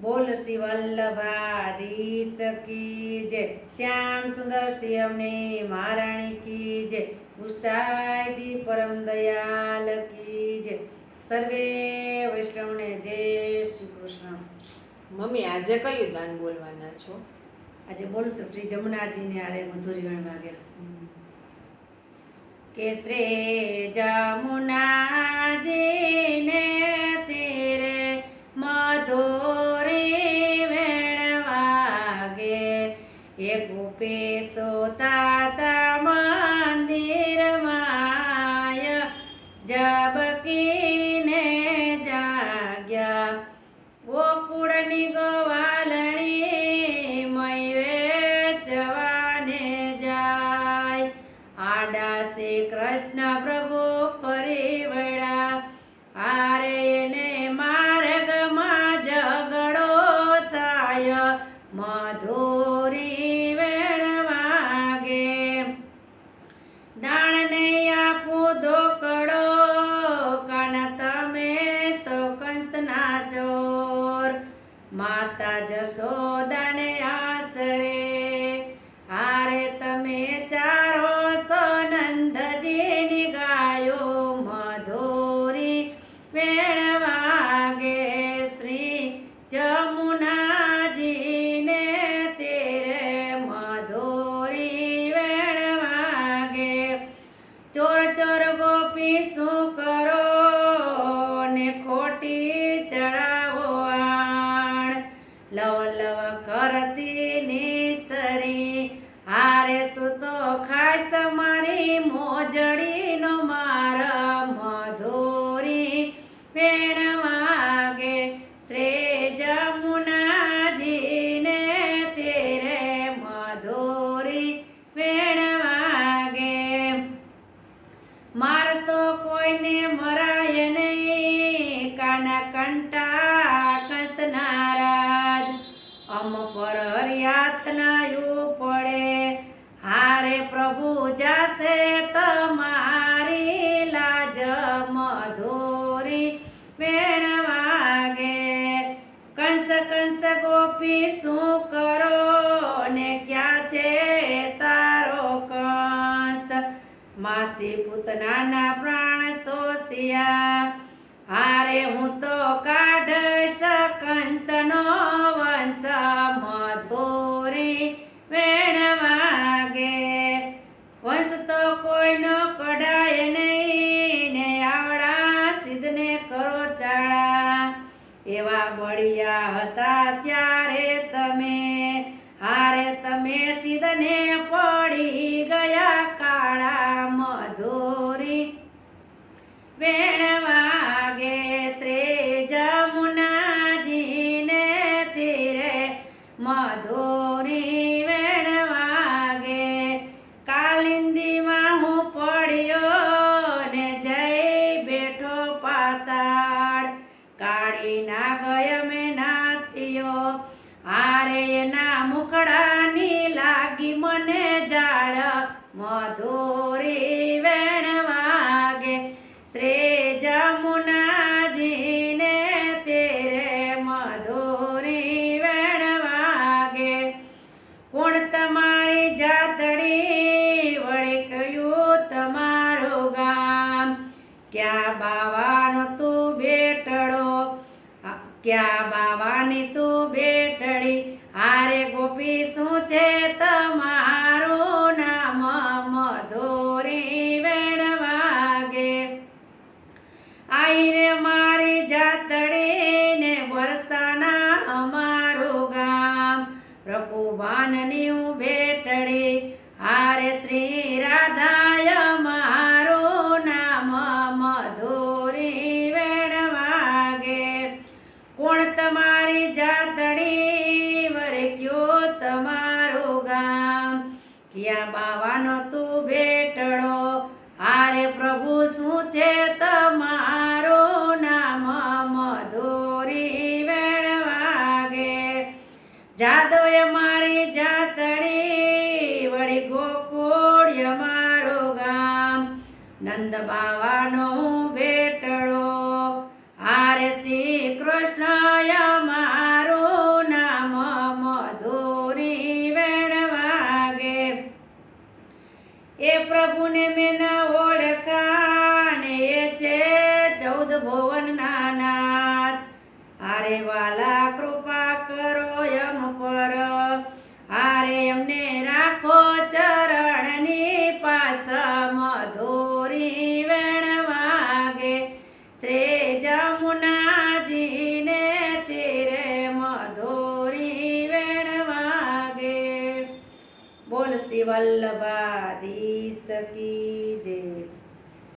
બોલ શ્રી વલ્લભાધીશ કી જય. શ્યામ સુંદર શ્રી અમને મહારાણી કી જય. ગુસાઈજી પરમ દયાલ કી જય. સર્વે વૈષ્ણવને જય શ્રી કૃષ્ણ. મમ્મી આજે કયું દાન બોલવાના છો? આજે બોલશે શ્રી જમુનાજીને આરે મધુરી વાગે. કે શ્રી જમુનાજીને તેરે મધુરી જબકીને જાગ્યા. ગોકુળની ગોવાલણી મય જવાને જાય. આડા શ્રી કૃષ્ણ પ્રભુ ફરી વળા આરે એને માર્ગમાં ઝઘડો થાય. મધુરી ચોર માતા જશોદાને આશરે અમ પર હરિયાતનાયું પડે. હારે પ્રભુ જાશે તમારી લાજ મધુરી વેણ વાગે. કંસ કંસ ગોપી શું કરો ને ક્યાં છે તારો કંસ? માસી પૂતનાના પ્રાણ સોસિયા હારે હું તો કાઢશ કંસનો વંશ મધુરી વેણ વાગે. વંશ તો કોઈનો કઢાય નહીં, ને આવડા સિદ્ધને કરો ચાળા. એવા બળિયા હતા ત્યારે તમે. હારે તમે સિદ્ધને પડી ગયા કાળા મધુરી. હારે એના મુકડાની લાગી મને જાળ. મધુરી વેણ વાગે. શ્રી જમુનાજીને તેરે મધુરી વેણ વાગે. કોણ તમારી જાતડી વળી કયું તમારું ગામ? ક્યાં બાવાનો તું બેટડો? ક્યાં બાવાની તું ગોપી શું છે તમારું નામ મધુરી વેણ વાગે. આઈ રે મારી જાતડી ને વરસાના અમારું ગામ. પ્રભુ બાનની બેટડી ક્યાં બાવાનો તું બેટડો હારે પ્રભુ, શું છે તમારું નામ? મધુરી વેણ વાગે. જાદવે મારી જાતડી, વળી ગોકુળ્ય મારું ગામ. નંદ બાવાનો બેટડો હારે શ્રી કૃષ્ણ પ્રભુને મેના ઓળખા એ છે ચૌદ ભુવન નાનાથ. આરે વાલા કૃપા કરો યમ પર. આરે એમને રાખો ચરણની પાસ મધુરી વેણ વાગે. શ્રી જમુનાજીને તીરે મધુરી વેણ વાગે. બોલ શ્રી વલ્લભાધીશ કી